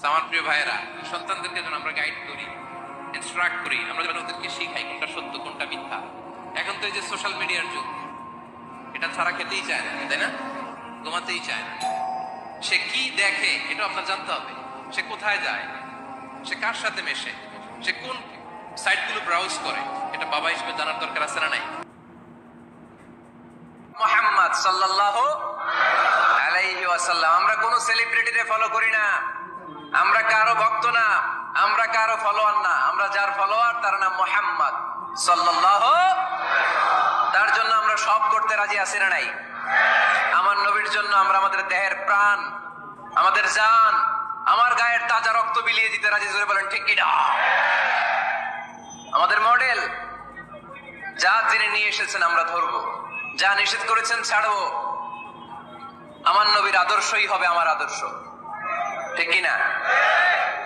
আমার প্রিয় ভাইয়েরা, সন্তানদেরকে যেন আমরা গাইড করি ইনস্ট্রাক্ট করি, আমরা যেন ওদেরকে শিখাই কোনটা সত্য, কোনটা মিথ্যা। এখন তো এই যে সোশ্যাল মিডিয়ার যুগ, এটা ছাড়া খেতেই চায় না, তাই না? ঘুমাতেই চায় না। সে কি দেখে এটা আপনার জানতে হবে। সে কোথায় যায়? সে কার সাথে মেশে? সে কোন সাইটগুলো ব্রাউজ করে? এটা বাবা হিসেবে জানার দরকার আছে না নাই? মোহাম্মদ সাল্লাল্লাহু আলাইহি ওয়াসাল্লাম, আমরা কোন সেলিব্রিটিরে ফলো করি না। আমরা কারও ভক্ত না, আমরা কারও ফলোয়ার না, আমরা যার ফলোয়ার তার নাম মোহাম্মদ সাল্লাল্লাহু তার জন্য আমরা সব করতে রাজি আছি না নাই? আমার নবীর জন্য আমরা আমাদের দেহের প্রাণ, আমাদের জান, আমার গায়ের তাজা রক্ত বিলিয়ে দিতে রাজি, জোরে বলেন, ঠিক কিনা আমাদের মডেল যা যিনি নিয়ে এসেছেন আমরা ধরবো, যা নিষেধ করেছেন ছাড়বো। আমার নবীর আদর্শই হবে আমার আদর্শ। ঠিক কি না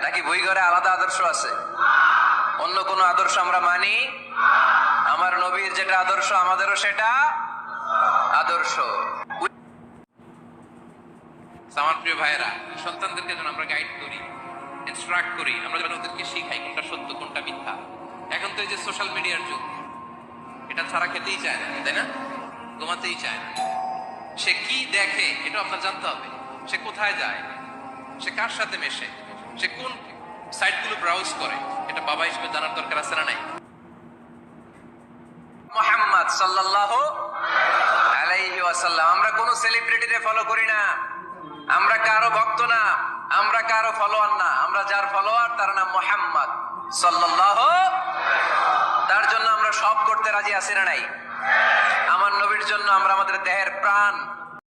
নাকি বই ঘরে আলাদা আদর্শ আছে? অন্য কোনো আদর্শ আমরা মানি? আমার নবীর যেটা আদর্শ, আমাদেরও সেটা আদর্শ। আমার প্রিয় ভাইয়েরা, সন্তানদেরকে যেন আমরা গাইড করি ইনস্ট্রাক্ট করি, আমরা যেন ওদেরকে শিখাই কোনটা সত্য, কোনটা মিথ্যা। এখন তো এই যে সোশ্যাল মিডিয়ার যুগ, এটা ছাড়া খেতেই চায় না, তাই না? ঘুমাতেই চায় না। সে কি দেখে এটা আপনার জানতে হবে। সে কোথায় যায়? সে কার সাথে মেশে? সে কোন সাইটগুলো ব্রাউজ করে? এটা বাবা হিসেবে জানার দরকার আছে না নাই? মোহাম্মদ সাল্লাল্লাহু আলাইহি ওয়াসাল্লাম। আমরা কোন সেলিব্রিটিরে ফলো করি না। আমরা কারও ভক্ত না। আমরা কারও ফলোয়ার না। আমরা যার ফলোয়ার তার নাম মোহাম্মদ সাল্লাল্লাহু তার জন্য আমরা সব করতে রাজি আছি না নাই? আমার নবীর জন্য আমরা আমাদের দেহের প্রাণ